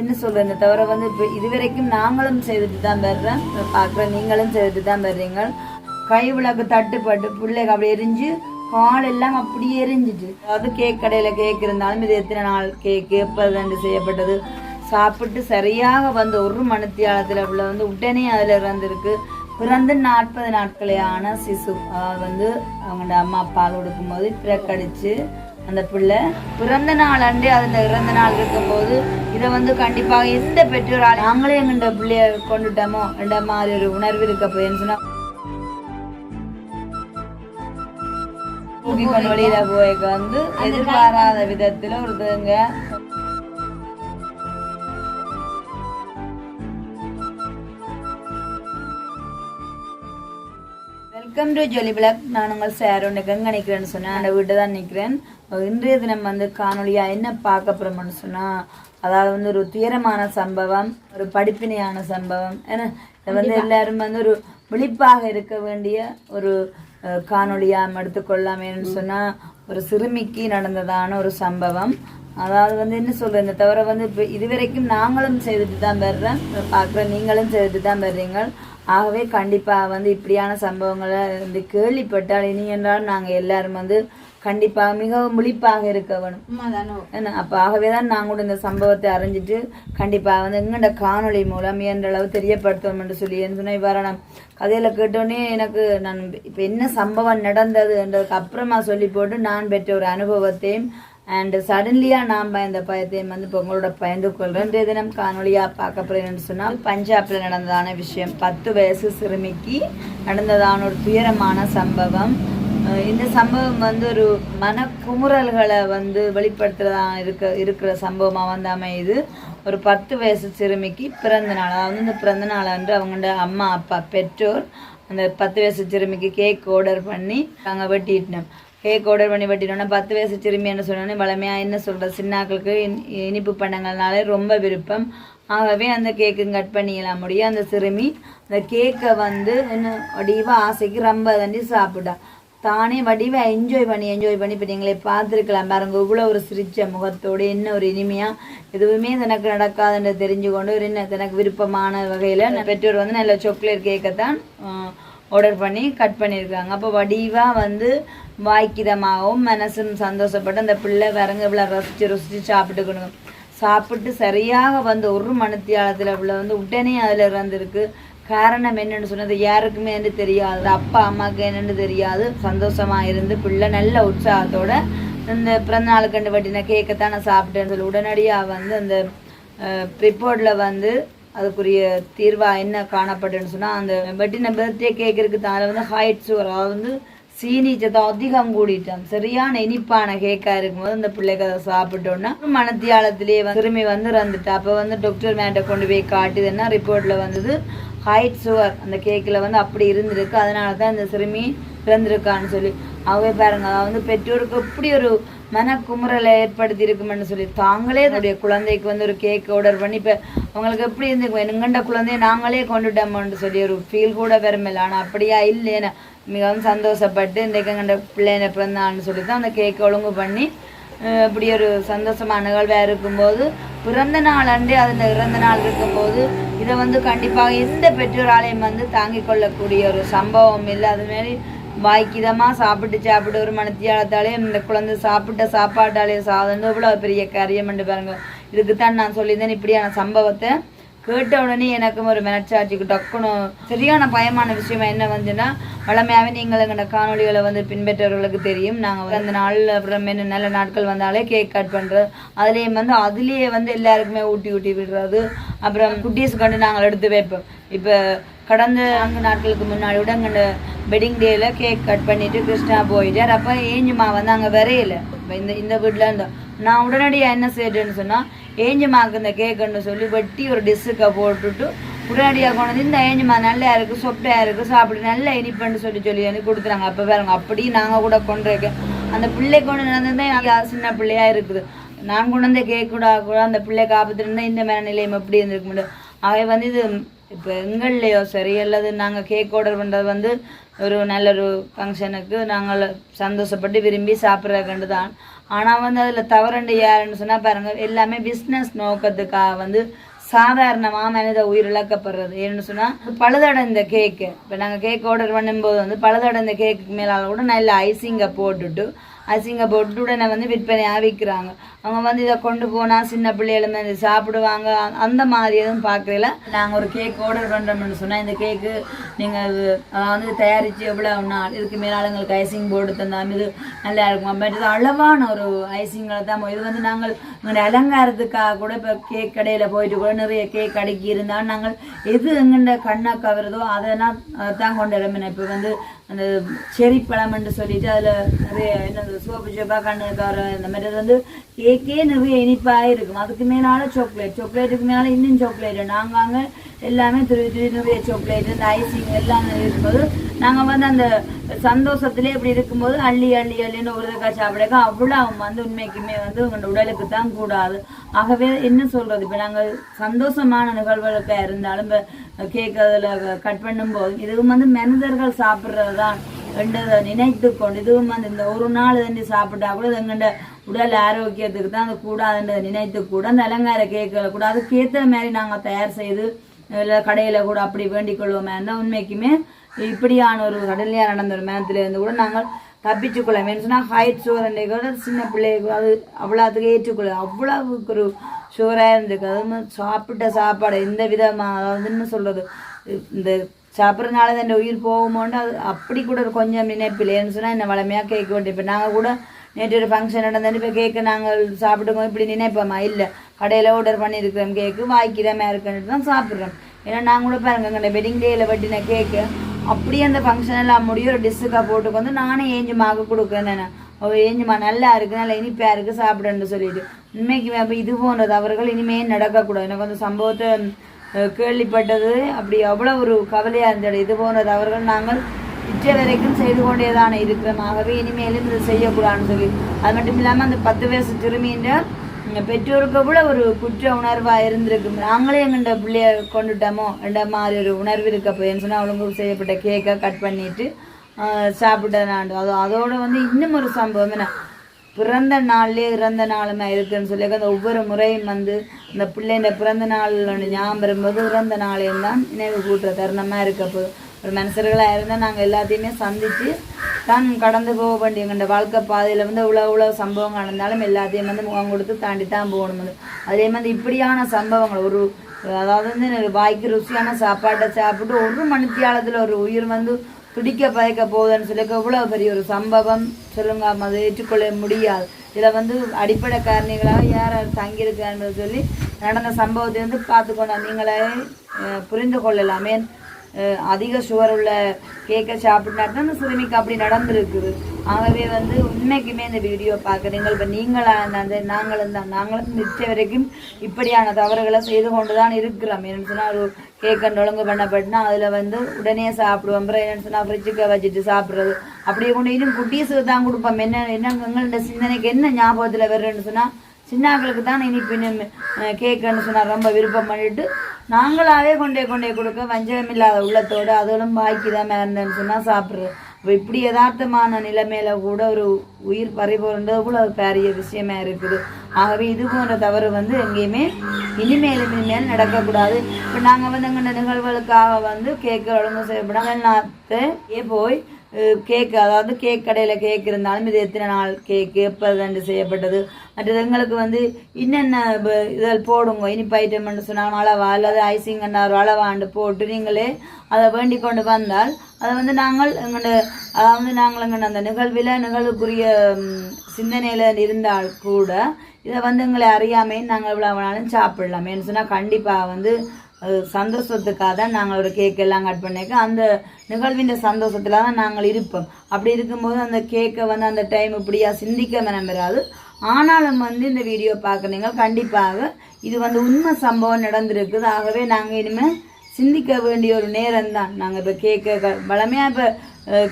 என்ன சொல்றது தவிர வந்து இப்போ இதுவரைக்கும் நாங்களும் செய்துட்டு தான் வர்றேன். பார்க்குறேன் நீங்களும் செய்துட்டு தான் வர்றீங்க. கை விளக்கு தட்டுப்பட்டு பிள்ளைக்கு அப்படி எரிஞ்சு கால் எல்லாம் அப்படி எரிஞ்சிட்டு. அதாவது கேக் கடையில் கேக் இருந்தாலும் இது எத்தனை நாள் கேக்கு எப்போ ரெண்டு செய்யப்பட்டது? சாப்பிட்டு சரியாக வந்து ஒரு மணித்தியாலத்தில் உள்ள வந்து உடனே அதில் இறந்துருக்கு. பிறந்து நாற்பது நாட்களே ஆன சிசு வந்து அவங்களோட அம்மா பால் கொடுக்கும்போது பிரக்கடிச்சு அந்த பிள்ளை. பிறந்த நாள் அண்டே அதில் இறந்த நாள் இருக்கும்போது இதை வந்து கண்டிப்பாக எந்த பெற்றோரால் நாங்களே எங்கள்ட பிள்ளைய கொண்டுட்டோமோ என்ற மாதிரி ஒரு உணர்வு இருக்க போயின்னு தூக்கி கொண்டு வெளியில போய்க்க வந்து எதிர்பாராத விதத்துல ஒருத்தவங்க வெல்கம் டு ஜொலி பிளாக் நான் உங்கள் சார் எங்கே நிற்கிறேன்னு சொன்னேன். அந்த வீட்டை தான் நிற்கிறேன் இன்றைய தினம் வந்து காணொலியாக என்ன பார்க்க போகிறோம்னு சொன்னால் அதாவது வந்து ஒரு துயரமான சம்பவம் ஒரு படிப்பினையான சம்பவம் ஏன்னா இதை வந்து எல்லாரும் வந்து ஒரு விழிப்பாக இருக்க வேண்டிய ஒரு அஹ், காணொளியாக எடுத்துக்கொள்ளாமேன்னு சொன்னால் ஒரு சிறுமிக்கு நடந்ததான ஒரு சம்பவம். அதாவது வந்து என்ன சொல்றது இந்த தவிர வந்து இப்போ இதுவரைக்கும் நாங்களும் செய்துட்டு தான் வர்றோம் பார்க்குற நீங்களும் செய்துட்டு தான் வர்றீங்க ஆகவே கண்டிப்பாக வந்து இப்படியான சம்பவங்களை வந்து கேள்விப்பட்டால் இனி என்றால் நாங்கள் எல்லாரும் வந்து கண்டிப்பாக மிகவும் விழிப்பாக இருக்க வேணும். என்ன அப்போ ஆகவே தான் நாங்கள் கூட இந்த சம்பவத்தை அறிஞ்சிட்டு கண்டிப்பாக வந்து எங்கள்ட காணொளி மூலம் என்ற அளவு தெரியப்படுத்தணும் என்று சொல்லி என்ன சொன்னால் இவ்வாறு நான் கதையில் கேட்டோன்னே எனக்கு நான் இப்போ என்ன சம்பவம் நடந்ததுன்றதுக்கு அப்புறமா சொல்லி போட்டு நான் பெற்ற ஒரு அனுபவத்தையும் அண்ட் சடன்லியாக நாம் இந்த பயத்தையும் வந்து இப்போ உங்களோட பயந்து கொள்கிறேன் இன்றைய தினம் காணொலியாக பார்க்க போகிறேன்னு சொன்னால் பஞ்சாபில் நடந்ததான விஷயம் பத்து வயசு சிறுமிக்கு நடந்ததான ஒரு துயரமான சம்பவம். இந்த சம்பவம் வந்து ஒரு மனக்குமுறல்களை வந்து வெளிப்படுத்துறதா இருக்க இருக்கிற சம்பவமாக வந்து அமையுது. ஒரு பத்து வயசு சிறுமிக்கு பிறந்த நாள் அதாவது இந்த பிறந்த நாள் அன்று அவங்களோட அம்மா அப்பா பெற்றோர் அந்த பத்து வயசு சிறுமிக்கு கேக் ஆர்டர் பண்ணி நாங்கள் வெட்டிட்டோம். கேக் ஆர்டர் பண்ணி வெட்டினோன்னா பத்து வயசு சிறுமி என்ன சொன்னோன்னே வளமையாக என்ன சொல்கிறது சின்னாக்களுக்கு இனி- இனிப்பு பண்டங்கள்னாலே ரொம்ப விருப்பம். ஆகவே அந்த கேக்கு கட் பண்ணிக்கலாம் முடியும் அந்த சிறுமி அந்த கேக்கை வந்து என்ன வடிவாக ஆசைக்கு ரொம்ப தண்டி சாப்பிட்டா. தானே வடிவாக என்ஜாய் பண்ணி என்ஜாய் பண்ணி இப்போ நீங்களே பார்த்துருக்கலாம் பாருங்க. இவ்வளோ ஒரு சிரிச்ச முகத்தோடு என்ன ஒரு இனிமையாக எதுவுமே தனக்கு நடக்காதுன்னு தெரிஞ்சு கொண்டு ஒரு என்ன தனக்கு விருப்பமான வகையில் பெற்றோர் வந்து நல்ல சாக்லேட் கேக்கை தான் ஆர்டர் பண்ணி கட் பண்ணியிருக்காங்க. அப்போ வடிவாக வந்து வாய்க்கிதமாகவும் மனசும் சந்தோஷப்பட்டு அந்த பிள்ளை விறங்க இவ்வளோ ரசித்து ருசித்து சாப்பிட்டுக்கணும். சாப்பிட்டு சரியாக வந்து ஒரு மணித்தியாலத்தில் இவ்வளோ வந்து உடனே அதில் இருந்திருக்கு காரணம் என்னென்னு சொன்னது யாருக்குமே என்று தெரியாது. அப்பா அம்மாவுக்கு என்னென்னு தெரியாது. சந்தோஷமாக இருந்து பிள்ளை நல்ல உற்சாகத்தோட இந்த பிறந்தநாள் கண்டு வட்டின கேக்கை நான் சாப்பிட்டேன்னு சொல்லி உடனடியாக வந்து அந்த ரிப்போர்ட்டில் வந்து அதுக்குரிய தீர்வா என்ன காணப்பட்டுன்னு சொன்னால் அந்த வெட்டின பர்த்டே கேக் தான் வந்து ஹைட் அதாவது வந்து சீனி சத்தம் அதிகம் கூடிட்டோம். சரியான இனிப்பான கேக்கா இருக்கும்போது அந்த பிள்ளைக்கு அதை சாப்பிட்டோன்னா மனத்தியாலத்திலேயே வந்து சிறுமி வந்து இறந்துட்டா. அப்போ வந்து டாக்டர் மேட்டை கொண்டு போய் காட்டுதுன்னா ரிப்போர்ட்டில் வந்தது? ஹைட் சுவர் அந்த கேக்கில் வந்து அப்படி இருந்திருக்கு. அதனால தான் இந்த சிறுமி பிறந்திருக்கான்னு சொல்லி. அவங்க பாருங்க அதாவது வந்து பெற்றோருக்கு எப்படி ஒரு மனக்குமுறலை ஏற்படுத்தி இருக்குமென்னு சொல்லி தாங்களே தன்னுடைய குழந்தைக்கு வந்து ஒரு கேக் ஆர்டர் பண்ணி இப்போ அவங்களுக்கு எப்படி இருந்து எங்கண்ட குழந்தைய நாங்களே கொண்டுட்டோம்னு சொல்லி ஒரு ஃபீல் கூட வருமில்ல ஆனால் அப்படியா இல்லைன்னு மிகவும் சந்தோஷப்பட்டு இன்றைக்கு எங்கண்ட பிள்ளைன பிறந்தான்னு சொல்லி தான் அந்த கேக் ஒழுங்கு பண்ணி இப்படி ஒரு சந்தோஷமான நிகழ்வாக இருக்கும்போது பிறந்த நாள் அன்றே அதில் இறந்த நாள் இருக்கும்போது இதை வந்து கண்டிப்பாக எந்த பெற்றோராலையும் வந்து தாங்கிக் கொள்ளக்கூடிய ஒரு சம்பவம் இல்லை. அதுமாரி வாய்க்கிதமாக சாப்பிட்டு சாப்பிட்டு ஒரு மனத்தியாலத்தாலே இந்த குழந்தை சாப்பிட்ட சாப்பாட்டாலே சாதம் இவ்வளோ பெரிய காரியம் பாருங்க. இதுக்குத்தான் நான் சொல்லியிருந்தேன். இப்படியான சம்பவத்தை கேட்ட உடனே எனக்கும் ஒரு மனச்சாட்சிக்கு டக்குன்னு சரியான பயமான விஷயம் என்ன வந்துன்னா வளமையாகவே நீங்கள் எங்களோட காணொளிகளை வந்து பின்பற்றவர்களுக்கு தெரியும். நாங்கள் அந்த நாளில் அப்புறம் என்ன நல்ல நாட்கள் வந்தாலே கேக் கட் பண்ணுறது அதுலேயும் வந்து அதுலேயே வந்து எல்லாருக்குமே ஊட்டி ஊட்டி விடுறது. அப்புறம் குட்டீஸ் கண்டு நாங்கள் எடுத்து வைப்போம். இப்போ கடந்த நான்கு நாட்களுக்கு முன்னாடி விட அங்கே வெட்டிங் டேயில் கேக் கட் பண்ணிவிட்டு கிருஷ்ணா போயிட்டார். அப்போ ஏஞ்சுமா வந்து அங்கே வரையில. இப்போ இந்த இந்த வீட்டில் இருந்தோம். நான் உடனடியாக என்ன செய்யறேன்னு சொன்னால் ஏஞ்சுமாக்கு இந்த கேக்குன்னு சொல்லி வெட்டி ஒரு டிஷ்ஷுக்கை போட்டுட்டு உடனடியாக கொண்டு வந்து இந்த ஏஞ்சுமா நல்லா இருக்குது சொப்டாக இருக்குது சாப்பிட்டு நல்லா இனிப்புன்னு சொல்லி சொல்லி வந்து கொடுக்குறாங்க. அப்போ பாருங்க அப்படி நாங்கள் கூட கொண்டு இருக்கேன் அந்த பிள்ளை கொண்டு நடந்ததுதான் எனக்கு சின்ன பிள்ளையாக இருக்குது. நான் கொண்டு வந்த கேக் கூட கூட அந்த பிள்ளை காப்பத்துல இருந்தால் இந்த மேல நிலையம் எப்படி இருந்திருக்க முடியும்? அவை வந்து இது இப்போ எங்கள்லையோ சரி அல்லது நாங்கள் கேக் ஆர்டர் பண்ணுறது வந்து ஒரு நல்ல ஒரு ஃபங்க்ஷனுக்கு நாங்கள் சந்தோஷப்பட்டு விரும்பி சாப்பிட்ற கண்டு தான் ஆனால் வந்து அதில் தவறண்டு யாருன்னு சொன்னால் பாருங்கள் எல்லாமே பிஸ்னஸ் நோக்கத்துக்காக வந்து சாதாரணமாக மனித உயிர் இழக்கப்படுறது ஏன்னு சொன்னால் பழுதடைந்த கேக்கு இப்போ நாங்கள் கேக் ஆர்டர் பண்ணும்போது வந்து பழுதடைந்த கேக்கு மேலால் கூட நல்ல ஐசிங்கை போட்டுட்டு ஐசிங்கை போட்டுட்டு உடனே வந்து விற்பனையாக விற்கிறாங்க அவங்க வந்து இதை கொண்டு போனால் சின்ன பிள்ளைகளுமே இதை சாப்பிடுவாங்க. அந்த மாதிரி எதுவும் பார்க்கல நாங்கள் ஒரு கேக் ஆர்டர் பண்ணுறோம்னு சொன்னால் இந்த கேக்கு நீங்கள் வந்து தயாரித்து எவ்வளோ நாள் இதுக்கு மேலே எங்களுக்கு ஐசிங் போட்டு தந்தால் இது நல்லா இருக்கும். பட் இது அளவான ஒரு ஐசிங்களை தான் இது வந்து நாங்கள் எங்களுடைய அலங்காரத்துக்காக கூட இப்போ கேக் கடையில் போயிட்டு கூட நிறைய கேக் அடுக்கி இருந்தால் நாங்கள் எது எங்கண்ட கண்ணை கவருதோ அதை நான் தான் கொண்டு வரமின இப்போ வந்து அந்த செரி பழம்னு சொல்லிட்டு அதில் நிறைய என்ன சோப்பு சோப்பாக கண்ணு கவர இந்த மாதிரி வந்து வந்து கேக்கே நிறைய இனிப்பாக இருக்கும். அதுக்கு மேலால சாக்லேட் சாக்லேட்டுக்கு மேலே இன்னும் சாக்லேட் நாங்கள் அங்கே எல்லாமே துருவி துருவி நிறைய சாக்லேட் இந்த ஐசிங் எல்லாம் இருக்கும்போது நாங்கள் வந்து அந்த சந்தோஷத்திலே இப்படி இருக்கும்போது அள்ளி அள்ளி அள்ளின்னு ஒரு தக்கா சாப்பிடக்க அவ்வளோ அவங்க வந்து உண்மைக்குமே வந்து உங்களோட உடலுக்கு தான் கூடாது. ஆகவே என்ன சொல்றது? இப்போ நாங்கள் சந்தோஷமான நிகழ்வுகளுக்கு இருந்தாலும் இப்போ கேக் அதில் கட் பண்ணும்போது இதுவும் வந்து மனிதர்கள் சாப்பிட்றது தான் என்றதை நினைத்து கொண்டு இதுவும் வந்து இந்த ஒரு நாள் தண்ணி சாப்பிட்டா கூட இது எங்கள்ட உடல் ஆரோக்கியத்துக்கு தான் அது கூடாதுன்றதை நினைத்து கூட அந்த அலங்கார கேட்கல கூட அதுக்கேற்ற மாதிரி நாங்கள் தயார் செய்து இல்லை கடையில் கூட அப்படி வேண்டிக் கொள்வோமே இருந்தால் உண்மைக்குமே இப்படியான ஒரு கடலையாக நடந்த ஒரு மேனத்துல இருந்து கூட நாங்கள் தப்பிச்சுக்கொள்ள சொன்னால் ஹைட் சுகர் கூட சின்ன பிள்ளைக்கு அது அவ்வளோத்துக்கு ஏற்றுக்கொள்ள அவ்வளவுக்கு ஒரு சுகராக இருந்திருக்கு. அது மாதிரி சாப்பிட்ட சாப்பாடு எந்த விதமாக அதாவது என்ன சொல்கிறது இந்த சாப்பிட்றதுனால தான் இந்த உயிர் போகுமோன்னு அது அப்படி கூட ஒரு கொஞ்சம் நினைப்பில்லைன்னு சொன்னால் என்ன வளமையாக கேட்க வேண்டிய இப்போ நாங்கள் கூட நேற்று ஒரு ஃபங்க்ஷன் நடந்தது இப்போ கேக்கு நாங்கள் சாப்பிடும்போது இப்படி நினைப்போமா? இல்லை. கடையில் ஆர்டர் பண்ணியிருக்கிறோம் கேக்கு வாய்க்கிறமே இருக்குன்ட்டு தான் சாப்பிட்றோம். ஏன்னா நாங்கள் கூட பாருங்க எங்கள் வெட்டிங் டேயில் வெட்டின கேக்கு அப்படியே அந்த ஃபங்க்ஷன் எல்லாம் முடியும். ஒரு டிஷ்ஷுக்காக போட்டு வந்து நானே ஏஞ்சுமாக கொடுக்குறேன் ஓ அவ ஏஞ்சுமா நல்லா இருக்கு. நல்லா இனிப்பா இருக்குது சாப்பிடணும்னு சொல்லிட்டு. உண்மைக்குமே அப்போ இது போன்ற தவறுகள் இனிமேல் நடக்கக்கூடாது. எனக்கு அந்த சம்பவத்தை கேள்விப்பட்டது. அப்படி அவ்வளோ ஒரு கவலையாக இருந்தது. இது போன்ற தவறுகள் நாங்கள் இற்ற வரைக்கும் செய்து கொண்டே தானே இருக்கிறோம். ஆகவே இனிமேலும் இது செய்யக்கூடாதுன்னு சொல்லி. அது மட்டும் இல்லாமல் அந்த பத்து வயசு திரும்பின்ற பெற்றோருக்கு கூட ஒரு குற்ற உணர்வாக இருந்திருக்கு நாங்களே எங்கள்ட பிள்ளைய கொண்டுட்டோமோ? என்ற மாதிரி ஒரு உணர்வு இருக்க போயின்னு சொன்னால் அவளுக்கு செய்யப்பட்ட கேக்கை கட் பண்ணிட்டு சாப்பிட்டேன் அது அதோட வந்து இன்னும் ஒரு சம்பவம் என்ன? பிறந்த நாள்லேயே இறந்த நாளுமே இருக்குன்னு சொல்லி அந்த ஒவ்வொரு முறையும் வந்து அந்த பிள்ளைங்க பிறந்த நாள் ஞாபகம் வரும்போது இறந்த நாளையும் தான் நினைவு கூட்டுற தருணமாக இருக்க. ஒரு மனுஷர்களாக இருந்தால் நாங்கள் எல்லாத்தையுமே சந்தித்து தான் கடந்து போக வேண்டிய எங்கள் வாழ்க்கை பாதையில் வந்து இவ்வளோ இவ்வளோ சம்பவம் நடந்தாலும் எல்லாத்தையும் வந்து முகம் கொடுத்து தாண்டி தான் போகணும். அதே மாதிரி இப்படியான சம்பவங்கள் ஒரு அதாவது வந்து வாய்க்கு ருசியான சாப்பாட்டை சாப்பிட்டு ஒரு மணித்தியாலத்தில் ஒரு உயிர் வந்து பிடிக்க பயக்க போகுதுன்னு சொல்லி இவ்வளோ பெரிய ஒரு சம்பவம். சொல்லுங்க அதை ஏற்றுக்கொள்ள முடியாது. இதில் வந்து அடிப்படை காரணிகளாக யார் யார் தங்கியிருக்கான்னு சொல்லி நடந்த சம்பவத்தை வந்து பார்த்துக்கொண்டா நீங்களே புரிந்து கொள்ளலாமே. அதிக சுகர் உள்ள கேக்கை சாப்பிட்டா தான் அந்த சிறுமிக்கு அப்படி நடந்திருக்குது. ஆகவே வந்து உண்மைக்குமே இந்த வீடியோ பார்க்குறீங்க இப்போ நீங்களாக அந்த நாங்களும் தான் நாங்களும் நிச்சய வரைக்கும் இப்படியான தவறுகளை செய்து கொண்டு தான் இருக்கிறோம். என்னன்னு சொன்னால் ஒரு கேக்கை ஒழுங்கு பண்ணப்பட்டுனா அதில் வந்து உடனே சாப்பிடுவோம். அப்புறம் என்னன்னு சொன்னால் ஃப்ரிட்ஜுக்கு வச்சுட்டு சாப்பிட்றது. அப்படியே கொண்டு இன்னும் குட்டீஸுக்கு தான் கொடுப்போம். என்ன என்ன எங்களோட சிந்தனைக்கு என்ன ஞாபகத்தில் வருதுன்னு சொன்னால் சின்னாக்களுக்கு தான் இனிப்பு கேக்குன்னு சொன்னால் ரொம்ப விருப்பம் பண்ணிட்டு நாங்களாகவே கொண்டே கொண்டே கொடுக்க வஞ்சகம் இல்லாத உள்ளத்தோடு அதோடும் பாக்கி தான் மேறந்தேன்னு சொன்னால் சாப்பிட்றது. இப்போ இப்படி யதார்த்தமான நிலைமையில கூட ஒரு உயிர் பறிபோன்றது கூட ஒரு பெரிய விஷயமா இருக்குது. ஆகவே இது போன்ற தவறு வந்து எங்கேயுமே இனிமேலும் இனிமேல் நடக்கக்கூடாது. இப்போ நாங்கள் வந்து எங்கள் நிகழ்வுகளுக்காக வந்து கேக்கு ஒழுங்கு செய்யப்படாத நாத்தே போய் கேக் அதாவது கேக் கடையில் கேக் இருந்தாலும் இது எத்தனை நாள் கேக்கு எப்போ ரெண்டு செய்யப்பட்டது? மற்றது எங்களுக்கு வந்து என்னென்ன இதில் போடுங்க? இனிப்பு ஐட்டம்னு சொன்னால் அளவா அல்லது ஐசிங் ஒரு அளவாண்டு போட்டு நீங்களே அதை வேண்டிக் கொண்டு வந்தால் அதை வந்து நாங்கள் எங்களோட அதாவது நாங்கள் எங்களோட அந்த நிகழ்வில் நிகழ்வுக்குரிய சிந்தனையில் இருந்தால் கூட இதை வந்து எங்களை அறியாமே நாங்கள் இவ்வளோ வேணாலும் சாப்பிடலாம் ஏன்னு சொன்னால் கண்டிப்பாக வந்து சந்தோஷத்துக்காக தான் நாங்கள் ஒரு கேக் எல்லாம் கட் பண்ணிக்க அந்த நிகழ்வின் சந்தோஷத்தில் தான் நாங்கள் இருப்போம். அப்படி இருக்கும்போது அந்த கேக்கை வந்து அந்த டைம் இப்படியா சிந்திக்க மனம் ஆனாலும் வந்து இந்த வீடியோ பார்க்குறீங்க கண்டிப்பாக இது வந்து உண்மை சம்பவம் நடந்திருக்குது. ஆகவே நாங்கள் இனிமேல் சிந்திக்க வேண்டிய ஒரு நேரம் தான் நாங்கள் இப்போ கேக்கை க பலமையாக இப்போ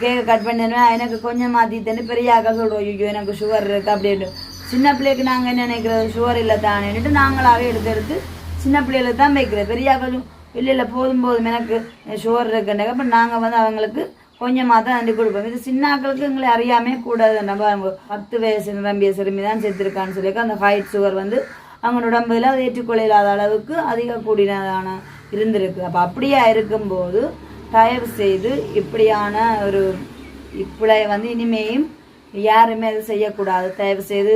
கேக்கை கட் பண்ணிடுவேன் எனக்கு கொஞ்சம் மாற்றித்தேன்னு பெரியாக்க சொல்கிறோம் ஐயோ எனக்கு சுகர் இருக்குது அப்படின்ட்டு சின்ன பிள்ளைக்கு நாங்கள் என்ன நினைக்கிறது? சுகர் இல்லை தானேன்ட்டு நாங்களாகவே எடுத்து எடுத்து சின்ன பிள்ளைகளுக்கு தான் வைக்கிறது. பெரியாக்களும் இல்லை இல்லை போதும் போதும் எனக்கு சுகர் இருக்குன்னாக்க அப்போ நாங்கள் வந்து அவங்களுக்கு கொஞ்சமாக தான் அண்டி கொடுப்போம். இது சின்னாக்களுக்கு எங்களை அறியாமே கூடாது. நம்ம அவங்க பத்து வயசு நிரம்பிய சிறுமி தான் செத்துருக்கான்னு சொல்லி அந்த ஹைட் சுகர் வந்து அவங்க உடம்புல அது ஏற்றுக்கொள்ள இல்லாத அளவுக்கு அதிக கூடினதான இருந்திருக்கு. அப்போ அப்படியா இருக்கும்போது தயவு செய்து இப்படியான ஒரு இப்படி வந்து இனிமேயும் யாருமே அது செய்யக்கூடாது. தயவு செய்து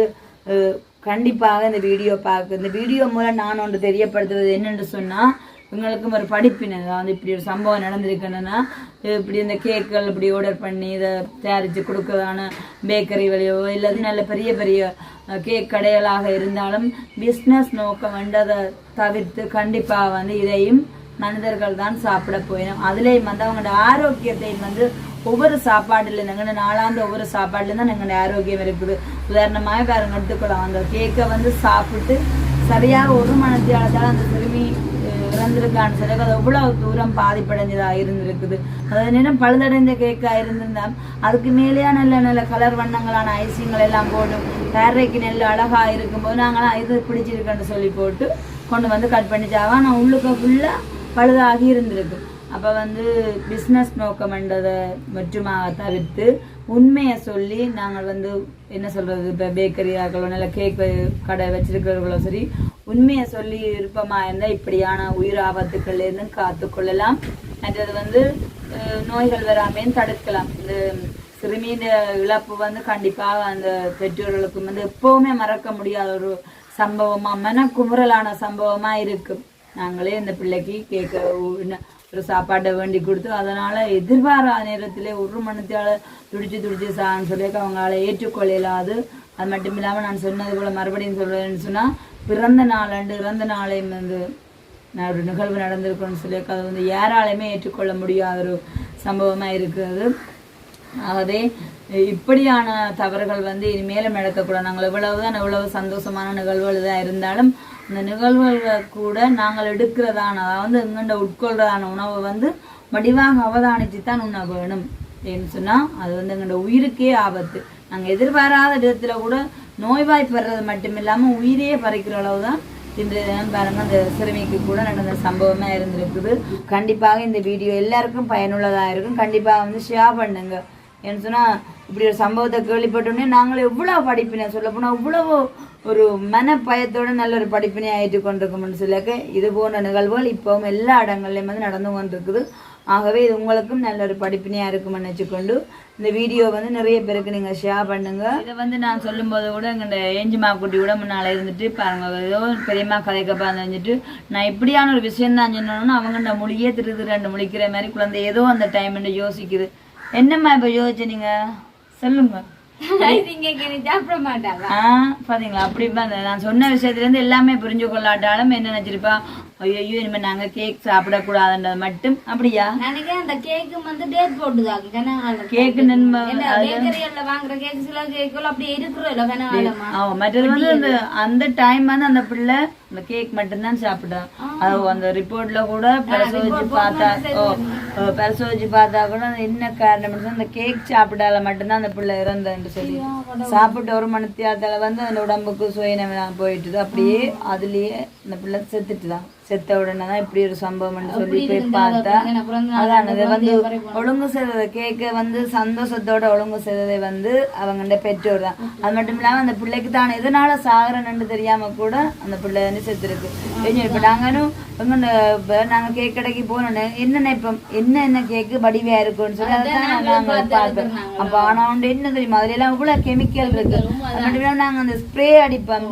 கண்டிப்பாக இந்த வீடியோ பார்க்க இந்த வீடியோ மூலம் நான் ஒன்று தெரியப்படுத்துவது என்னென்று சொன்னால் உங்களுக்கும் ஒரு படிப்பினை அதாவது இப்படி ஒரு சம்பவம் நடந்திருக்குன்னா இப்படி இந்த கேக்குகள் இப்படி ஆர்டர் பண்ணி இதை தயாரித்து கொடுக்கறதான பேக்கரி வழியோ இல்லை நல்ல பெரிய பெரிய கேக் கடைகளாக இருந்தாலும் பிஸ்னஸ் நோக்கம் வேண்டதை தவிர்த்து கண்டிப்பாக வந்து இதையும் மனிதர்கள் தான் சாப்பிட போயிடும் அதுலேயும் வந்து அவங்களோட ஆரோக்கியத்தை வந்து ஒவ்வொரு சாப்பாடுல எங்களோட நாளாந்த ஒவ்வொரு சாப்பாடுல தான் எங்களோட ஆரோக்கியம் இருக்குது. உதாரணமாக பாருங்க எடுத்துக்கலாம் அந்த கேக்கை வந்து சாப்பிட்டு சரியாக ஒரு மனத்தியாலத்தால் அந்த சிறுமி இறந்திருக்கான்னு சொல்லி அது எவ்வளவு தூரம் பாதிப்படைஞ்சதாக இருந்திருக்குது. அது நேரம் பழுதடைந்த கேக்காக இருந்திருந்தா அதுக்கு மேலேயா நல்ல நல்ல கலர் வண்ணங்களான ஐசிங்கள் எல்லாம் போடும் தரைக்கு நெல் அழகா இருக்கும்போது நாங்களாம் இது பிடிச்சிருக்கேன்னு சொல்லி போட்டு கொண்டு வந்து கட் பண்ணிச்சாவா நான் உள்ளுக்க ஃபுல்லாக பழுதாகி இருந்திருக்கு. அப்போ வந்து பிஸ்னஸ் நோக்கம்ன்றதை மட்டுமாக தவிர்த்து உண்மையை சொல்லி நாங்கள் வந்து என்ன சொல்கிறது இப்போ பேக்கரி ஆக்களோ இல்லை கேக் கடை வச்சிருக்கிறவர்களோ சரி உண்மையை சொல்லி விருப்பமாக இருந்தால் இப்படியான உயிர் ஆபத்துக்கள்லேருந்து காத்துக்கொள்ளலாம் மற்றது வந்து நோய்கள் வராமையும் தடுக்கலாம். இந்த சிறுமியின் இழப்பு வந்து கண்டிப்பாக அந்த பெற்றோர்களுக்கு வந்து எப்போவுமே மறக்க முடியாத ஒரு சம்பவமா மனக்குமுறலான சம்பவமா இருக்குது நாங்களே இந்த பிள்ளைக்கு கேட்க ஒரு சாப்பாட்டை வேண்டி கொடுத்து அதனால் எதிர்பாராத நேரத்திலே ஒரு மனத்தால் துடிச்சு துடிச்சு சான்னு சொல்லி அவங்களால ஏற்றுக்கொள்ளலாது அது மட்டும் இல்லாமல் நான் சொன்னது போல் மறுபடியும் சொல்கிறேன்னு சொன்னால் பிறந்த நாளண்டு இறந்த நாளையும் வந்து நான் ஒரு நிகழ்வு நடந்திருக்குன்னு சொல்லி அது வந்து யாராலையுமே ஏற்றுக்கொள்ள முடியாத ஒரு சம்பவமாக இருக்கிறது. ஆகவே இப்படியான தவறுகள் வந்து இனிமேலும் நடக்கக்கூடாது. நாங்கள் எவ்வளவுதான் எவ்வளவு சந்தோஷமான நிகழ்வுகள் தான் இருந்தாலும் இந்த நிகழ்வுகள் கூட நாங்கள் எடுக்கிறதான அதாவது எங்கண்ட உட்கொள்றதான உணவை வந்து வடிவாக அவதானித்து தான் உண்ண வேணும். அப்படின்னு சொன்னால் அது வந்து எங்கள்ட உயிருக்கே ஆபத்து. நாங்கள் எதிர்பாராத விதத்தில் கூட நோய்வாய்ப்படுறது மட்டும் இல்லாமல் உயிரையே பறிக்கிற அளவு தான் இன்றைய தினம் அந்த சிறுமிக்கு கூட நடந்த சம்பவமாக இருந்திருக்குது. கண்டிப்பாக இந்த வீடியோ எல்லாருக்கும் பயனுள்ளதாக இருக்கும். கண்டிப்பாக வந்து ஷேர் பண்ணுங்கள் ஏன்னு சொன்னால் இப்படி ஒரு சம்பவத்தை கேள்விப்பட்டோடனே நாங்கள் எவ்வளோ படிப்பினை சொல்ல போனால் இவ்வளவு ஒரு மன பயத்தோட நல்ல ஒரு படிப்பினை ஆயிட்டு கொண்டிருக்கோம்னு சொல்லிக்க இது போன்ற நிகழ்வுகள் இப்போவும் எல்லா இடங்கள்லையும் வந்து நடந்து கொண்டிருக்குது. ஆகவே இது உங்களுக்கும் நல்ல ஒரு படிப்பினையாக இருக்கும்னு வச்சுக்கொண்டு இந்த வீடியோ வந்து நிறைய பேருக்கு நீங்கள் ஷேர் பண்ணுங்கள் இதை வந்து நான் சொல்லும்போது கூட எங்கள் ஏஞ்சிமா குட்டி கூட முன்னால் இருந்துட்டு பாருங்கள் ஏதோ ஒரு பெரியம்மா கதைக்கப்பா இருந்துட்டு நான் இப்படியான ஒரு விஷயம் தான் சொன்னோன்னு அவங்க மொழியே திரு ரெண்டு முழிக்கிற மாதிரி குழந்தை ஏதோ அந்த டைம் யோசிக்குது. என்னம்மா இப்போ யோசிச்சு நீங்கள் சொல்லுங்க சாப்பிட மாட்டாங்க ஆ பாத்தீங்களா? அப்படி. நான் சொன்ன விஷயத்துல இருந்து எல்லாமே புரிஞ்சு கொள்ளாட்டாலும் என்ன நினைச்சிருப்பா? ஐயோ இனிமே நாங்க கேக் சாப்பிடக்கூடாதுன்றது மட்டும். அப்படியா? நினைக்கிறேன் அந்த கேக்கு வந்து டேட் போட்டுதாங்க கனகாலம் பேக்கரியில வாங்குற கேக் சில கேக்குகள் அப்படியே இருக்கிறோம்ல கனகாலமா ஆமா மற்றது வந்து அந்த அந்த டைம் வந்து அந்த பிள்ளை அந்த கேக் மட்டும்தான் சாப்பிட்டான் அது அந்த ரிப்போர்ட்ல கூட பரிசோதிச்சு பார்த்தா ஓ பரிசோதிச்சு பார்த்தா கூட என்ன காரணம் அந்த கேக் சாப்பிட்டால மட்டும்தான் அந்த பிள்ளை இறந்தன்னு சொல்லி. சாப்பிட்டு ஒரு மணித்தியாலத்துல வந்து அந்த உடம்புக்கு சுயநலம் போயிட்டுது. அப்படியே அதுலயே அந்த பிள்ளை செத்துட்டுதான். செத்த உடனே தான் இப்படி ஒரு சம்பவம்னு சொல்லி போய் பார்த்தா அதான் அது வந்து ஒழுங்கு செய்ததை கேட்க வந்து சந்தோஷத்தோட ஒழுங்கு செய்ததை வந்து அவங்கள்ட பெற்றோர் தான். அது மட்டும் இல்லாம அந்த பிள்ளைக்கு தான் எதனால சாகுறன்னு தெரியாம கூட அந்த பிள்ளை வந்து செத்துருக்கு. இப்ப நாங்களும் எங்க இப்ப நாங்க கேக் கடைக்கு போனோன்னு என்ன நினைப்போம் என்ன என்ன கேக்கு வடிவையா இருக்கும்னு சொல்லி அதான் நாங்க பார்ப்போம் அப்ப ஆனா வந்து என்ன தெரியுமா? அதுல எல்லாம் இவ்வளவு கெமிக்கல் இருக்கு. அது மட்டும் இல்லாம நாங்க அந்த ஸ்ப்ரே அடிப்போம்.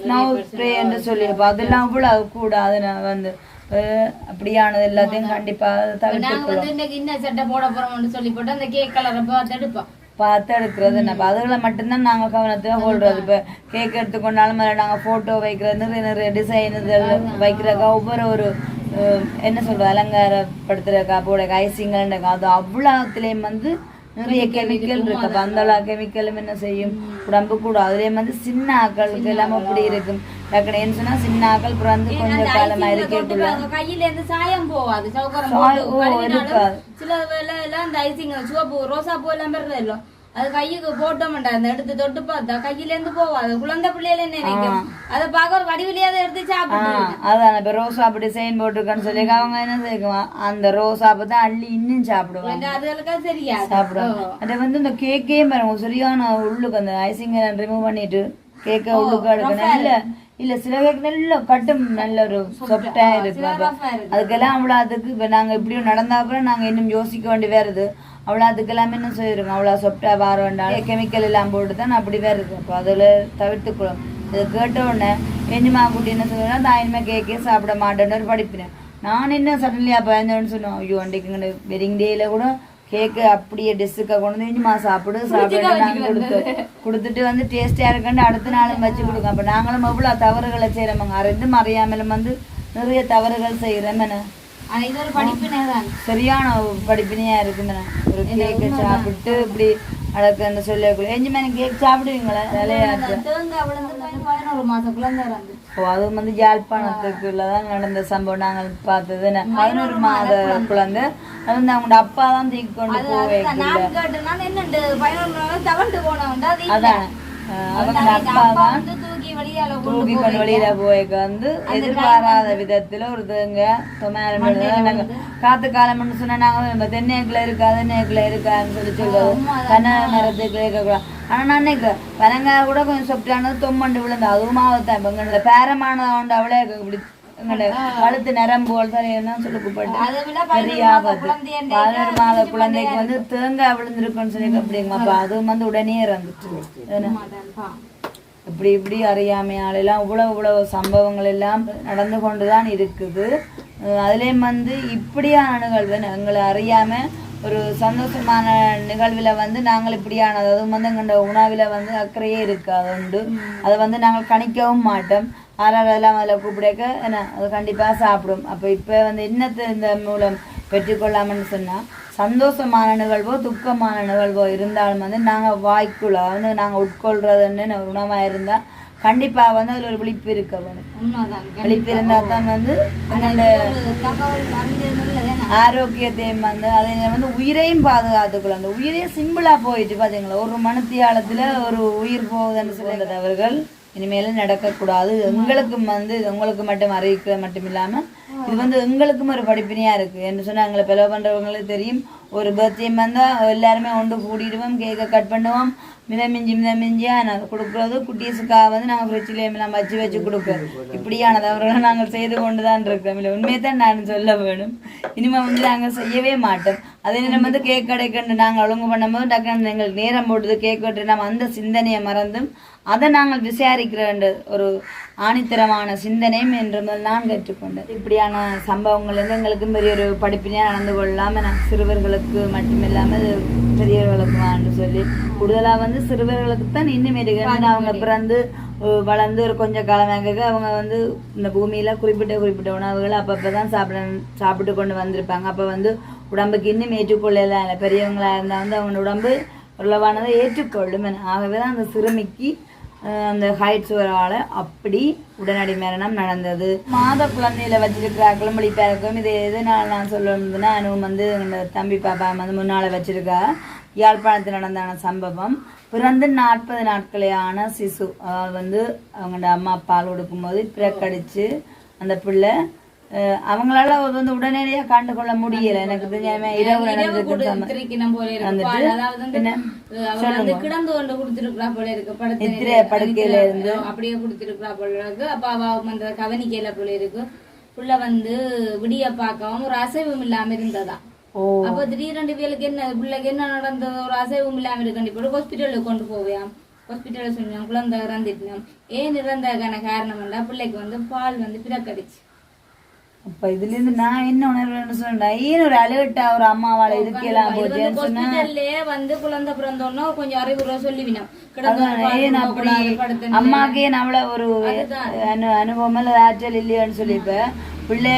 ஸ்னோ ஸ்ப்ரே என்று சொல்லியிருப்போம். அதெல்லாம் அவ்வளவு கூடாது நான் வந்து அப்படியானது எல்லாத்தையும் கண்டிப்பா தவிர்த்து நாங்க வந்து இன்னைக்கு இன்ன சட்டை போட போறோம்னு சொல்லி போட்டு அந்த கேக் கலரை பார்த்து எடுப்போம். பார்த்து எடுக்கிறது நம்ம அதுகளை மட்டும்தான் நாங்க கவனத்துல கொள்றது. இப்ப கேக் எடுத்துக்கொண்டாலும் அதில் நாங்க போட்டோ வைக்கிறது நிறைய டிசைன் வைக்கிறக்கா ஒவ்வொரு ஒரு என்ன சொல்றது அலங்காரப்படுத்துறக்கா போட ஐசிங்கள்ன்றக்கா அது அவ்வளோத்துலேயும் வந்து நிறைய கெமிக்கல் இருக்கு அந்த கெமிக்கலும் என்ன செய்யும்? உடம்பு கூட அதுலேயும் வந்து சின்ன ஆக்களுக்கு எல்லாம் அப்படி இருக்கும். டக்குனு என்ன சொன்னா ஆக்கள் பிறந்து காலமா கையில இருந்து சாயம் போகாது சவுக்கரம். சில வேலை எல்லாம் அந்த ஐசிங் சிவப்பு ரோசா பூ எல்லாம் பெறது இல்ல அது கையுக்கு போட்டோம்டா அந்த எடுத்து தொட்டு பார்த்தா கையில இருந்து போவாது குழந்தை பிள்ளையில நினைக்கும் அதை பார்க்க ஒரு வடிவிலேயே அதை எடுத்து ஆ, சாப்பிட்டு அதான் இப்ப ரோசா அப்படி செயின் போட்டிருக்கான்னு சொல்லி அவங்க என்ன செய்வான் அந்த ரோசாப்பை தான் அள்ளி இன்னும் சாப்பிடுவாங்க அதுகளுக்கா சரியா சாப்பிடுவாங்க அது வந்து இந்த கேக்கே பாருங்க சரியான உள்ளுக்கு அந்த ஐசிங்க ரிமூவ் பண்ணிட்டு கேக்க உள்ளுக்கு எடுக்க நல்ல இல்ல சில கேக் நல்ல கட்டும் நல்ல ஒரு சொப்டா இருக்கு அதுக்கெல்லாம் அவ்வளோ அதுக்கு இப்ப நாங்க இப்படியும் நடந்தா அப்புறம் நாங்க இன்னும் யோசிக்க வேண்டி வருது. அவ்வளோ அதுக்கெல்லாம் என்ன செய்யிருங்க அவ்வளோ சொப்டா வார வேண்டாம். கெமிக்கல் எல்லாம் போட்டு தான் அப்படி வருது அப்போ அதில் தவிர்த்துக்கிறோம். இது கேட்ட உடனே எஞ்சுமா குட்டி என்ன சொல்லுவேன்னா இனிமேல் கேக்கே சாப்பிட மாட்டேன்னு ஒரு படிப்பினேன் நான் என்ன சடன்லியாக பயந்தேன்னு சொன்னோம் ஐயோ அன்றைக்கு வெட்டிங் டேயில் கூட கேக்கு அப்படியே டிஸ்ஸுக்க கொண்டு வந்து இனிமா சாப்பிடு சாப்பிடு நாங்கள் கொடுத்து கொடுத்துட்டு வந்து டேஸ்டியாக இருக்குன்னு அடுத்த நாளும் வச்சு கொடுங்க. அப்போ நாங்களும் எவ்வளோ தவறுகளை செய்கிறோமாங்க அறிந்தும் அறியாமலும் வந்து நிறைய தவறுகள் செய்கிறோம் என்ன ஆனா இது ஒரு படிப்பினே தான் சரியான படிப்பினையா இருக்குமே ஒரு கேக்கை சாப்பிட்டு இப்படி அடக்குன்னு சொல்லி எஞ்சுமே கேக் சாப்பிடுவீங்களா? விளையாட்டு. மாசம் குழந்தை இறந்து. ஓ அது வந்து யாழ்ப்பாணத்துக்குள்ளதான் நடந்த சம்பவம். நாங்கள் பார்த்தது பதினோரு மாத குழந்தை. அது வந்து அவங்களோட அப்பா தான் தூக்கி கொண்டு போவே நான் கேட்டேன் நான் என்னண்டு? பதினோரு நாள் தவண்டு போனவன்டா அது இல்ல. அதான் அவங்க அப்பா தான் வந்து தூக்கி வெளியால போய்க்க வந்து எதிர்பாராத விதத்துல ஒரு தேங்க நாங்க காத்து காலம்னு சொன்னா நாங்க நம்ம தென்னைக்குள்ள இருக்கா தென்னைக்குள்ள இருக்கான்னு சொல்லி சொல்லுவோம். தென்னை மரத்துக்குள்ள இருக்கக்கூடாது ஆனா நான் நினைக்கிறேன் பனங்காய் கூட கொஞ்சம் சொப்டானது தொம்மண்டு விழுந்து அதுவும் ஆகத்தான் இப்ப எங்களோட பேரமானதாண்டு அவளே இப்படி கழுத்து சொல்லப்பட்டு விட பெரிய ஆபத்து பதினோரு மாத குழந்தைக்கு வந்து தேங்காய் விழுந்திருக்குன்னு சொல்லி அப்படிங்கம்மா அப்ப அதுவும் வந்து உடனே இறந்துட்டு. இப்படி இப்படி அறியாமையாலெல்லாம் இவ்வளோ இவ்வளவு சம்பவங்கள் எல்லாம் நடந்து கொண்டு தான் இருக்குது அதுலேயும் வந்து இப்படியான நிகழ்வு எங்களை அறியாம ஒரு சந்தோஷமான நிகழ்வில் வந்து நாங்கள் இப்படியானது. அதுவும் வந்து எங்களோட உணவில் வந்து அக்கறையே இருக்காது உண்டு. அதை வந்து நாங்கள் கணிக்கவும் மாட்டோம். ஆறாவதெல்லாம் அதில் கூப்பிடக்க என்ன அது கண்டிப்பாக சாப்பிடும். அப்போ இப்போ வந்து என்னத்தை இந்த மூலம் பெற்றுக்கொள்ளாமன்னு சொன்னால் சந்தோஷமான நிகழ்வோ துக்கமான நிகழ்வோ இருந்தாலும் வந்து நாங்கள் வாய்க்குள்ள வந்து நாங்கள் உட்கொள்றதுன்னு ஒரு உணவாக இருந்தால் கண்டிப்பாக வந்து அதில் ஒரு விழிப்பு இருக்க வேணும். விழிப்பு இருந்தால் தான் வந்து நல்லதுதானே? ஆரோக்கியத்தையும் வந்து அதை வந்து உயிரையும் பாதுகாத்துக்கொள்ள அந்த உயிரே சிம்பிளாக போயிட்டு பார்த்தீங்களா ஒரு மனத்தியாலத்தில் ஒரு உயிர் போகுதுன்னு சொல்லுறது அவர்கள் இனிமேலும் நடக்கக்கூடாது எங்களுக்கும் வந்து உங்களுக்கு மட்டும் அறிவிக்க மட்டும் இல்லாமல் இது வந்து எங்களுக்கும் ஒரு படிப்பினையா இருக்கு. என்ன சொன்னா எங்களை பிளவு பண்றவங்களுக்கு தெரியும். ஒரு பர்த்டே வந்தா எல்லாருமே ஒன்று கூடிடுவோம் கேக்கை கட் பண்ணுவோம். மிதமிஞ்சி மிதமிஞ்சியா நாங்கள் கொடுக்குறது. குட்டீஸுக்காக வந்து நாங்கள் ஃப்ரிட்ஜில் எல்லாம் வச்சு வச்சு கொடுக்குறோம் இப்படியான தவறுகளை நாங்கள் செய்து கொண்டு தான் இருக்கோம் இல்லை உண்மையை தான் நான் சொல்ல வேணும். இனிமேல் வந்து நாங்கள் செய்யவே மாட்டோம். அதே நேரம் வந்து கேக் கடைக்கண்டு நாங்கள் ஒழுங்கு பண்ணும்போது டக்குன்னு எங்களுக்கு நேரம் போட்டுது. கேக் வெட்டு நம்ம அந்த சிந்தனையை மறந்தும் அதை நாங்கள் விசாரிக்கிற ஒரு ஆணித்தரமான சிந்தனையும் என்று முதல் நான் கற்றுக்கொண்டேன் இப்படியான சம்பவங்கள் வந்து எங்களுக்கும் பெரிய ஒரு படிப்பினையாக நடந்து கொள்ளாமல் நான் சிறுவர்களுக்கு மட்டுமில்லாமல் பெரியவர்களுக்கு என்று சொல்லி கூடுதலாக வந்து சிறுவர்களுக்கு தான் இன்னும் எடுக்கிறேன் அவங்க பிறந்து வளர்ந்து ஒரு கொஞ்ச காலமாக அவங்க வந்து இந்த பூமியில குறிப்பிட்ட குறிப்பிட்ட உணவுகளை அப்பப்போ தான் சாப்பிட சாப்பிட்டு கொண்டு வந்திருப்பாங்க. அப்போ வந்து உடம்புக்கு இன்னும் ஏற்றுக்கொள்ளலாம். இல்லை பெரியவங்களா இருந்தால் வந்து அவங்க உடம்பு உள்ளவானதை ஏற்றுக்கொள்ளும் ஆகவே தான் அந்த சிறுமிக்கு அந்த ஹைட்ஸ் வரவால அப்படி உடனடி மரணம் நடந்தது. மாத குழந்தையில வச்சிருக்கிறார்களும் முடிப்பாருக்கும் இது எதனால நான் சொல்லணும்னா அனுவும் வந்து எங்கள் தம்பி பாப்பா வந்து முன்னால் வச்சிருக்கா. யாழ்ப்பாணத்தில் நடந்தான சம்பவம். பிறந்து நாற்பது நாட்களையான சிசு அதாவது வந்து அவங்களோட அம்மா பால் கொடுக்கும்போது பிறக்கடிச்சு அந்த பிள்ளை அவங்களால வந்து உடனடியாக கண்டு கொள்ள முடியல. எனக்கு தெரியாம இரவு வந்து கிடந்து கொண்டு கொடுத்திருக்கிறா போல இருக்கு. படத்துல படுக்கையில இருந்து. அப்படியே கொடுத்திருக்கிறா போல இருக்கு. அப்ப அவ வந்து கவனிக்கையில போல இருக்கு. புள்ள வந்து விடிய பார்க்கவும் ஒரு அசைவும் இல்லாம இருந்ததா? அப்ப திடீரெண்டு வேலுக்கு என்ன பிள்ளைக்கு என்ன நடந்தது? ஒரு அசைவும் இல்லாம இருக்கு போட்டு ஹாஸ்பிட்டலுக்கு கொண்டு போவியாம் ஹாஸ்பிட்டல்ல சொன்னான் குழந்தை இறந்துட்டான். ஏன் இறந்ததுக்கான காரணம் என்ன பிள்ளைக்கு வந்து பால் வந்து பிறக்கடிச்சு. அப்ப இதுல இருந்து நான் என்ன உணர்வேன்னு சொன்னேன் ஏன் ஒரு அலர்ட்டா ஒரு அம்மாவால இருக்கலாம் போச்சேன்னு சொன்னா ஹாஸ்பிட்டல்லே வந்து குழந்தை பிறந்தோன்னா கொஞ்சம் அறிவுரை சொல்லிவினோம் அம்மாக்கே நம்மள ஒரு அனு அனுபவம் ஆற்றல் இல்லையோன்னு சொல்லிப்ப பிள்ளை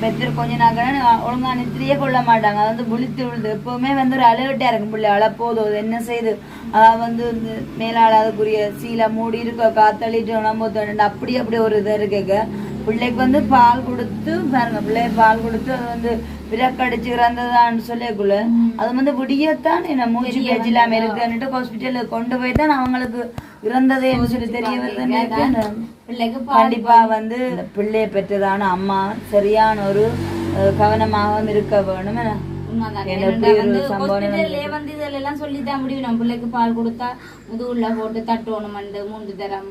பெற்று கொஞ்ச நாள் ஒழுங்கா நித்திரியே கொள்ள மாட்டாங்க. அது வந்து விழித்து விழுது. எப்பவுமே வந்து ஒரு அலர்ட்டா இருக்கும் பிள்ளை. அழப்போதோ அது என்ன செய்யுது அதாவது வந்து இந்த மேலாள அதுக்குரிய சீலை மூடி இருக்க காத்தளிட்டு உணவு தோண்டு அப்படி அப்படி ஒரு இது இருக்குங்க பிள்ளைக்கு வந்து பால் கொடுத்து பாருங்க பிள்ளைய பால் கொடுத்து அது வந்து விரக்கடிச்சு இறந்ததான்னு சொல்லக்குள்ள அது வந்து விடியத்தான் என்ன மூச்சு பேச்சு இல்லாம இருக்குன்னுட்டு ஹாஸ்பிட்டலுக்கு கொண்டு போய் தான் அவங்களுக்கு இறந்ததே சொல்லி தெரிய பிள்ளைக்கு கண்டிப்பா வந்து பிள்ளையை பெற்றதான அம்மா சரியான ஒரு அஹ், கவனமாகவும் இருக்க வேணும் என்ன? உண்மைதான். என்ன ஏன்னா இப்படி ஒரு வந்து சம்பவம் hospital-லே வந்து இதுல எல்லாம் சொல்லித்தான் முடியும் நம்ம பிள்ளைக்கு பால் கொடுத்தா முதுகுள்ள போட்டு தட்டணும் மண்டு மூன்று தரம்.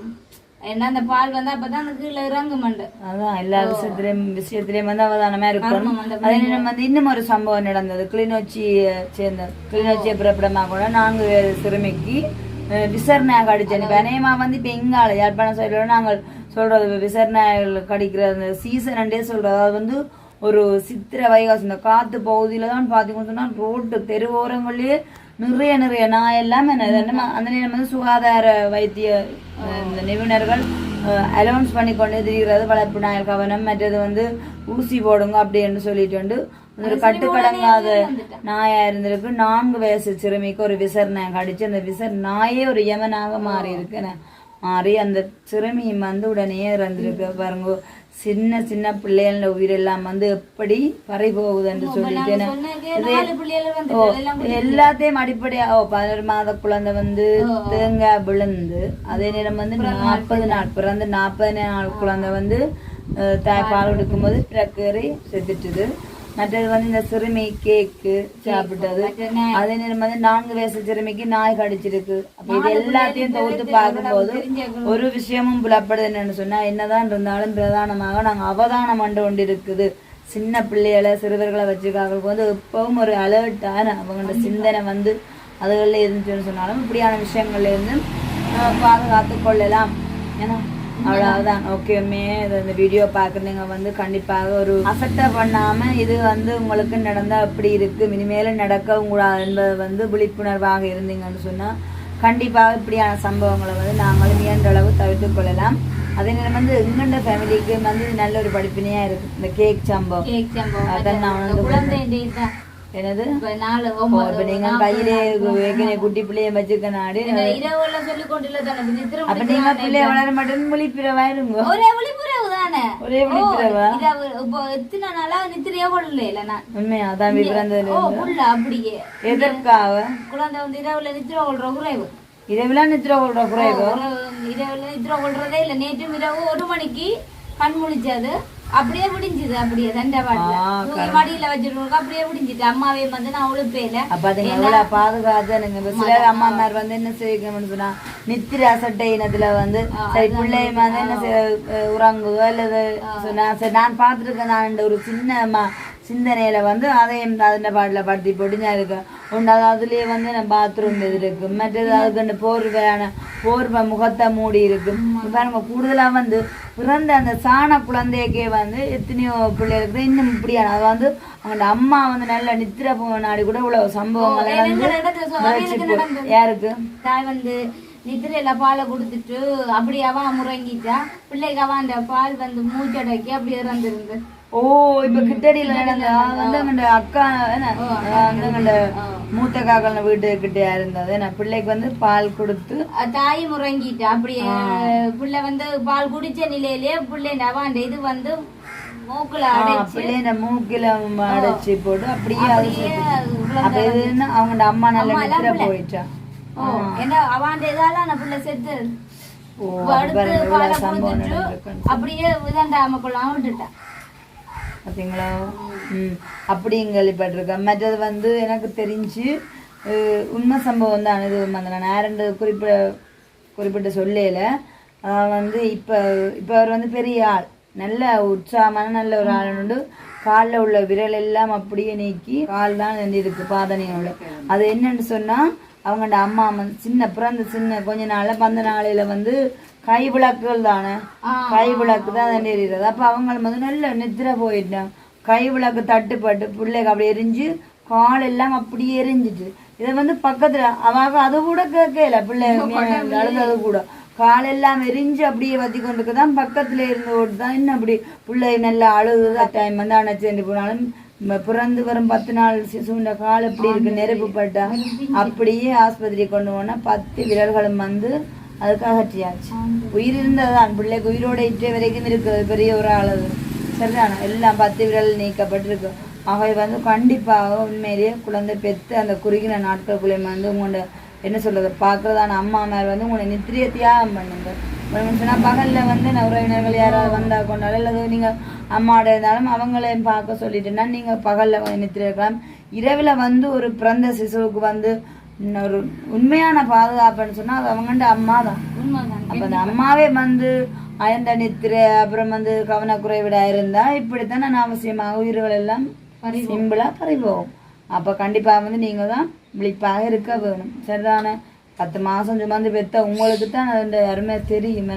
ஏன்னா அந்த பால் வந்து அப்பதான் அந்த கீழே இறங்கு மண்டு. அதான் எல்லா விஷயத்திலயும் விஷயத்திலயும் வந்து அவதானமா நேரம் வந்து இன்னும் ஒரு சம்பவம் நடந்தது. கிளிநொச்சியை சேர்ந்த கிளிநொச்சியை பிறப்பிடமாக கூட நான்கு சிறுமிக்கு விசரணையாக விசர்நாயக அடிச்சேன். வந்து இப்போ எங்கால யாழ்ப்பாணம் சைடில் நாங்கள் சொல்றது விசரணைகள் கடிக்கிற அந்த சீசன் சொல்றது. அது வந்து ஒரு சித்திரை வைகாசி. இந்த காத்து பகுதியில தான் பார்த்தீங்கன்னு சொன்னா ரோட்டு தெருவோரங்கள்லயே நிறைய நிறைய. நாய் எல்லாம் என்ன அந்த நேரம் வந்து சுகாதார வைத்திய இந்த நிபுணர்கள் அலௌன்ஸ் பண்ணி கொண்டு திரிகிறது. வளர்ப்பு நாயல் கவனம் மற்றது வந்து ஊசி போடுங்க அப்படின்னு சொல்லிட்டு வந்து ஒரு கட்டுக்கடங்காத நாயா இருந்திருக்கு. நான்கு வயசு சிறுமிக்கு ஒரு விசர் நாய் கடிச்சு அந்த விசர் நாயே ஒரு யமனாக மாறி இருக்கு. என்ன? மாறி அந்த சிறுமி வந்து உடனே இறந்திருக்கு. பாருங்க சின்ன சின்ன பிள்ளைகள உயிரெல்லாம் வந்து எப்படி பறி போகுதுன்னு சொல்லிட்டு எல்லாத்தையும் அடிப்படையா பதினொரு மாத குழந்தை வந்து தேங்காய் விழுந்து அதே நேரம் வந்து நாற்பது நாள் பிறந்து நாற்பது நாள் குழந்தை வந்து தாய்ப்பால் கொடுக்கும்போது பிரக்கறி செத்துட்டுது. மற்றது வந்து இந்த சிறுமி கேக்கு சாப்பிட்டது. அதே நேரம் வந்து நான்கு வயசு சிறுமிக்கு நாய் கடிச்சிருக்கு. அப்ப இது எல்லாத்தையும் தொகுத்து பார்க்கும்போது ஒரு விஷயமும் புலப்படுது என்னன்னு சொன்னா என்னதான் இருந்தாலும் பிரதானமாக நாங்க அவதானம் கண்டு கொண்டு இருக்குது சின்ன பிள்ளைகளை சிறுவர்களை வச்சுக்காங்களுக்கு வந்து எப்பவும் ஒரு அலர்ட்டான அவங்களோட சிந்தனை வந்து அதுகளில் இருந்துச்சுன்னு சொன்னாலும் இப்படியான விஷயங்கள்ல இருந்து பாதுகாத்து கொள்ளலாம். ஏன்னா அவ்வளவுதான். ஓகேமே இந்த வீடியோ பார்க்குறீங்க வந்து கண்டிப்பாக ஒரு அஃபெக்டா பண்ணாம இது வந்து உங்களுக்கு நடந்தா அப்படி இருக்கு. இனிமேலும் நடக்கவும் கூடாது என்பது வந்து விழிப்புணர்வாக இருந்தீங்கன்னு சொன்னா கண்டிப்பாக இப்படியான சம்பவங்களை வந்து நாங்களும் இயன்ற அளவு தவிர்த்து கொள்ளலாம். அதே நேரம் வந்து எங்கண்ட ஃபேமிலிக்கு வந்து இது நல்ல ஒரு படிப்பினையா இருக்கு. இந்த கேக் சம்பவம். கேக் சம்பவம். அதான் நான் வந்து குழந்தை இப்ப நாலு இப்ப கையிலே ஏற்கனவே குட்டி பிள்ளைய வச்சுக்க நாடு. இரவுல சொல்லிக் கொண்டுல தானே நித்திர அப்ப நீங்க பிள்ளைய வளர மாட்டேன்னு முழிப்பிறவா இருங்க. ஒரே விழிப்புணர்வு தானே? ஒரே விழிப்புணர்வா? ஓ, இரவு இப்போ எத்தனை நாளா நித்திரையே கொள்ளல இல்ல நான். உண்மையா? அதான் பிறந்ததுல ஓ புள்ள அப்படியே. எதற்காக? குழந்தை வந்து இரவுல நித்திர கொள்ற குறைவு. இரவுலாம் நித்திர கொள்ற குறைவு? இரவு- இரவுல நித்திர கொள்றதே இல்ல. நேற்று இரவு ஒரு மணிக்கு கண் முழிச்சது. அப்படியே விடிஞ்சுது அப்படியே பாட்டுல மடியில வச்சிருக்கோம் அப்படியே விடிஞ்சிட்டு அம்மாவே வந்து நான் உழுப்பேல. அப்ப அதுங்க எவ்வளவு பாதுகாத்து எனக்கு இப்ப சில அம்மாமார் வந்து என்ன செய்யணும்னு சொன்னா நித்திர அசட்டை இனத்துல வந்து சரி பிள்ளை வந்து என்ன உறங்குதோ அல்லது சொன்னா சரி நான் பார்த்துருக்கேன் நான் ஒரு சின்ன சிந்தனையில வந்து அதையும் அதில் பாட்டில் படுத்தி போட்டு நான் இருக்கேன் அது அதுலயே வந்து நான் பாத்ரூம் இது இருக்கு. மற்றது அதுக்கு போர்வையான போர்வை முகத்தை மூடி இருக்கு. இப்ப பாருங்க கூடுதலா வந்து பிறந்த அந்த சாண குழந்தைக்கே வந்து எத்தனையோ பிள்ளைகளுக்கு இன்னும் இப்படியான அது வந்து அவங்க அம்மா வந்து நல்ல நித்திர நாடி கூட இவ்வளவு சம்பவங்களை. யாருக்கு? தாய் வந்து நித்திரையில பாலை கொடுத்துட்டு அப்படி அவன் முறங்கிட்டா பிள்ளைக்கு அவன் அந்த பால் வந்து மூச்சடக்கி அப்படி இறந்திருந்து. ஓ இப்ப கிட்டடியில நடந்த வந்து எங்கண்ட அக்கா வந்து எங்கண்ட மூத்த காக்கல வீட்டு கிட்டயா இருந்தது. என்ன பிள்ளைக்கு வந்து பால் கொடுத்து தாய் முறங்கிட்டா அப்படியே பிள்ளை வந்து பால் குடிச்ச நிலையிலேயே பிள்ளை அவன் இது வந்து மூக்குல பிள்ளைய மூக்கில அடைச்சு போட்டு அப்படியே அப்ப இது என்ன அவங்க அம்மா நல்ல நித்திர. போயிட்டா. ஏன்னா இதால அந்த பிள்ளை செத்து. அடுத்து பாலை அப்படியே விட்டுட்டான் பார்த்தீங்களா ம். அப்படி கேள்விப்பட்டிருக்கேன். மற்றது வந்து எனக்கு தெரிஞ்சு உண்மை சம்பவம் தான் இது அந்த நான் நேரண்டு குறிப்பிட குறிப்பிட்ட சொல்லையில் வந்து இப்போ இப்போ அவர் வந்து பெரிய ஆள். நல்ல உற்சாகமான நல்ல ஒரு ஆள். உண்டு காலில் உள்ள விரல் எல்லாம் அப்படியே நீக்கி கால் தான் வந்து இருக்கு பாதனையோட அது என்னன்னு சொன்னால் அவங்களோட அம்மா வந்து சின்ன பிறந்த சின்ன கொஞ்ச நாளில் பந்த நாளையில் வந்து கை விளக்குகள் தானே கை விளக்கு தான் எரியுறது அப்ப அவங்க வந்து நல்ல நித்திர போயிட்டாங்க கை விளக்கு தட்டுப்பட்டு பிள்ளைக்கு அப்படி எரிஞ்சு கால் எல்லாம் அப்படியே எரிஞ்சிட்டு. இதை வந்து பக்கத்துல அவங்க அது கூட கேட்கல பிள்ளை அழுதது கூட. கால் எல்லாம் எரிஞ்சு அப்படியே வத்தி கொண்டு தான் பக்கத்துல இருந்து ஓட்டு தான் இன்னும் அப்படி பிள்ளை நல்லா அழுகுது டைம் வந்து அணைச்சு போனாலும் பிறந்து வரும் பத்து நாள் சிசுண்ட கால் எப்படி இருக்கு நெருப்பு பட்டா? அப்படியே ஆஸ்பத்திரி கொண்டு போனா பத்து விரல்களும் வந்து அதுக்காக அற்றியாச்சு உயிர் இருந்ததுதான் பிள்ளைக்கு உயிரோட இற்றை வரைக்கும் இருக்குது பெரிய ஒரு அளவு சரிதானா? எல்லாம் பத்து விரல் நீக்கப்பட்டிருக்கு. அவை வந்து கண்டிப்பாக உண்மையிலேயே குழந்தை பெற்று அந்த குறுகின நாட்களுக்குள்ளே வந்து உங்களோட என்ன சொல்றது? பார்க்குறதான அம்மா மேல் வந்து உங்களோட நித்திரிய தியாகம் பண்ணுங்க. சொன்னால் பகலில் வந்து உறவினர்கள் யாராவது வந்தா கொண்டாலும் அல்லது நீங்கள் அம்மாவோட இருந்தாலும் அவங்களையும் பார்க்க சொல்லிட்டுன்னா நீங்கள் பகலில் கொஞ்சம் இருக்கலாம் இரவில் வந்து ஒரு பிறந்த சிசுவுக்கு வந்து ஒரு உண்மையான பாதுகாப்புன்னு சொன்னால் அது அவங்கண்ட அம்மா தான் அப்போ அந்த அம்மாவே வந்து அயந்த நித்திரை அப்புறம் வந்து கவனக்குறைவிடா இருந்தா இப்படித்தானே அவசியமாக உயிர்கள் எல்லாம் சிம்பிளா பறிபோகும் அப்போ கண்டிப்பாக வந்து நீங்கள் தான் விழிப்பாக இருக்க வேணும். சரிதானே? பத்து மாதம் சுமந்து பெற்ற உங்களுக்கு தான் அதோட அருமை தெரியும்?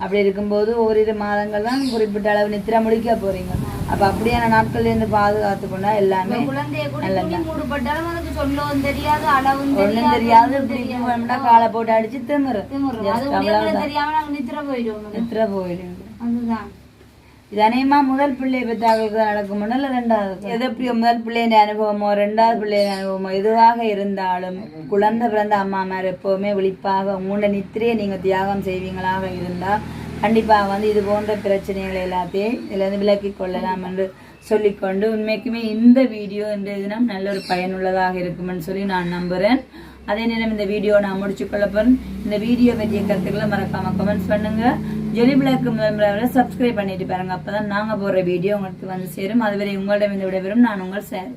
அப்படி இருக்கும்போது ஓரிரு மாதங்கள் தான் குறிப்பிட்ட அளவு நித்திரை முடிக்க போறீங்க. அப்போ அப்படியான நாட்கள்ல இருந்து பாதுகாத்து கொண்டா எல்லாமே சொல்லவும். தெரியாது அளவும் ஒன்றும் தெரியாது. இப்படி காலை போட்டு அடிச்சு திமிரு. நித்திர போயிடுவோம். நித்திரை போயிடுங்க அதுதான். இது முதல் பிள்ளை பெற்றாங்களுக்கு நடக்குமோ இல்லை ரெண்டாவது எது எப்படியோ முதல் பிள்ளையின் அனுபவமோ ரெண்டாவது பிள்ளையின் அனுபவமோ எதுவாக இருந்தாலும் குழந்தை பிறந்த அம்மா மேர் எப்போவுமே விழிப்பாக உங்களோட நித்திரையை நீங்கள் தியாகம் செய்வீங்களாக இருந்தால் கண்டிப்பாக வந்து இது போன்ற பிரச்சனைகளை எல்லாத்தையும் இதுலேருந்து விலக்கி கொள்ளலாம் என்று சொல்லிக்கொண்டு உண்மைக்குமே இந்த வீடியோ இந்த தினம் நல்ல ஒரு பயனுள்ளதாக இருக்கும்னு சொல்லி நான் நம்புகிறேன் அதே நேரம் இந்த வீடியோ நான் முடிச்சு கொள்ள போறேன் இந்த வீடியோ பற்றிய கருத்துக்களை மறக்காம கமெண்ட்ஸ் பண்ணுங்க ஜொலி பிளாக் முதல் சப்ஸ்கிரைப் பண்ணிட்டு பாருங்க. அப்பதான் நாங்க போடுற வீடியோ உங்களுக்கு வந்து சேரும். அதுவரை உங்களிடம் இந்த விடைபெறும். நான் உங்கள் சேரும்